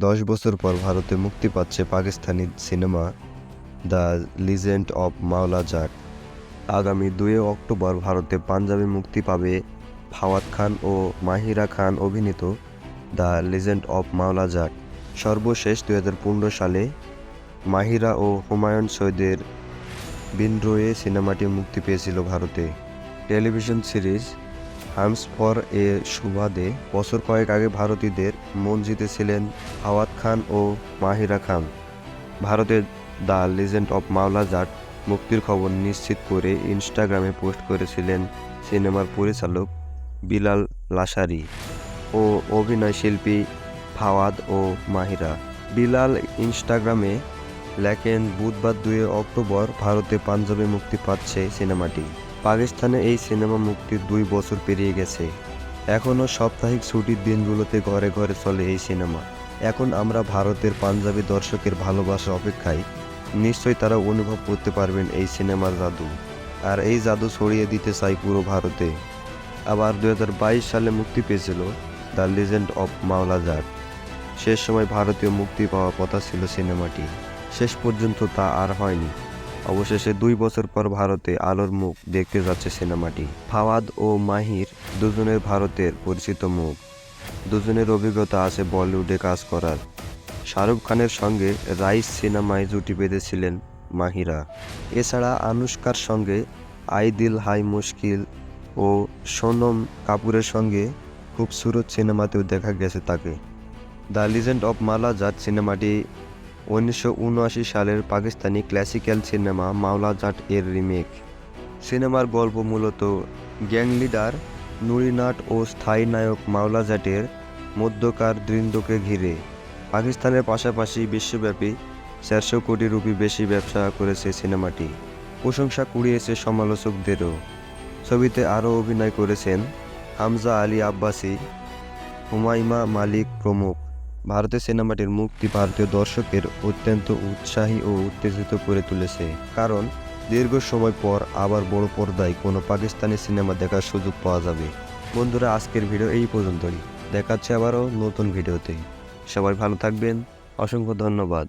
দশ বছর পর ভারতে মুক্তি পাচ্ছে Pakistani cinema the legend of Maula Jatt আগামী দুই অক্টোবর ভারতে পাঞ্জাবে মুক্তি পাবে ফাওয়াদ খান ও মাহিরা খান অভিনীত দ্য লিজেন্ড অব মাওলা জাট সর্বশেষ দু হাজার পনেরো সালে মাহিরা ও হুমায়ুন সৈয়দের বিনড্রোয়ে সিনেমাটি মুক্তি পেয়েছিল ভারতে। টেলিভিশন সিরিজ হামস ফর এ সুবাদে বছর কয়েক আগে ভারতীয়দের মন জিতেছিলেন ফাওয়াদ খান ও মাহিরা খান। ভারতের দ্য লিজেন্ড অফ মাওলা জাট মুক্তির খবর নিশ্চিত করে ইনস্টাগ্রামে পোস্ট করেছিলেন সিনেমার পরিচালক বিলাল লাসারি ও অভিনয় শিল্পী ফাওয়াদ ও মাহিরা। বিলাল ইনস্টাগ্রামে লেখেন, বুধবার দুই অক্টোবর ভারতে পাঞ্জাবে মুক্তি পাচ্ছে সিনেমাটি। পাকিস্তানে এই সিনেমা মুক্তির দুই বছর পেরিয়ে গেছে। এখনও সাপ্তাহিক ছুটির দিনগুলোতে ঘরে ঘরে চলে এই সিনেমা। এখন আমরা ভারতের পাঞ্জাবি দর্শকের ভালোবাসা অপেক্ষায়। নিশ্চয়ই তারা অনুভব করতে পারবেন এই সিনেমার জাদু। আর এই জাদু ছড়িয়ে দিতে চাই পুরো ভারতে। আবার দু হাজার বাইশ সালে মুক্তি পেয়েছিল দ্য লিজেন্ড অফ মাওলা জাট শেষ সময় ভারতীয় মুক্তি পাওয়ার কথা ছিল সিনেমাটি। শেষ পর্যন্ত তা আর হয়নি। অবশেষে দুই বছর পর ভারতে আলোর মুখ দেখতে যাচ্ছে সিনেমাটি। ফাওয়াদ ও মাহির দুজনের ভারতের পরিচিত মুখ। দুজনের অভিজ্ঞতা আছে বলিউডে কাজ করার। শাহরুখ খানের সঙ্গে রাইস সিনেমায় জুটি বেঁধেছিলেন মাহিরা। এছাড়া আনুষ্কার সঙ্গে আই দিল হাই মুশকিল ও সোনম কাপুরের সঙ্গে খুবসুরত সিনেমাতেও দেখা গেছে তাকে। The legend of Maula Jatt সিনেমাটি উনিশশো উনআশি সালের পাকিস্তানি ক্লাসিক্যাল সিনেমা মাওলা জাট এর রিমেক। সিনেমার গল্প মূলত গ্যাং লিডার নুরিনাট ও স্থায়ী নায়ক মাওলা জাটের মধ্যকার দ্বন্দ্বকে ঘিরে। পাকিস্তানের পাশাপাশি বিশ্বব্যাপী চারশো কোটি রুপি বেশি ব্যবসা করেছে সিনেমাটি। প্রশংসা কুড়িয়েছে সমালোচকদেরও। ছবিতে আরও অভিনয় করেছেন হামজা আলী আব্বাসি হুমাইমা মালিক প্রমুখ। ভারতের সিনেমাটির মুক্তি ভারতীয় দর্শকের অত্যন্ত উৎসাহী ও উত্তেজিত করে তুলেছে। কারণ, দীর্ঘ সময় পর আবার বড় পর্দায় কোনো পাকিস্তানি সিনেমা দেখার সুযোগ পাওয়া যাবে। বন্ধুরা, আজকের ভিডিও এই পর্যন্তই। দেখাচ্ছে আবারও নতুন ভিডিওতে। সবাই ভালো থাকবেন। অসংখ্য ধন্যবাদ।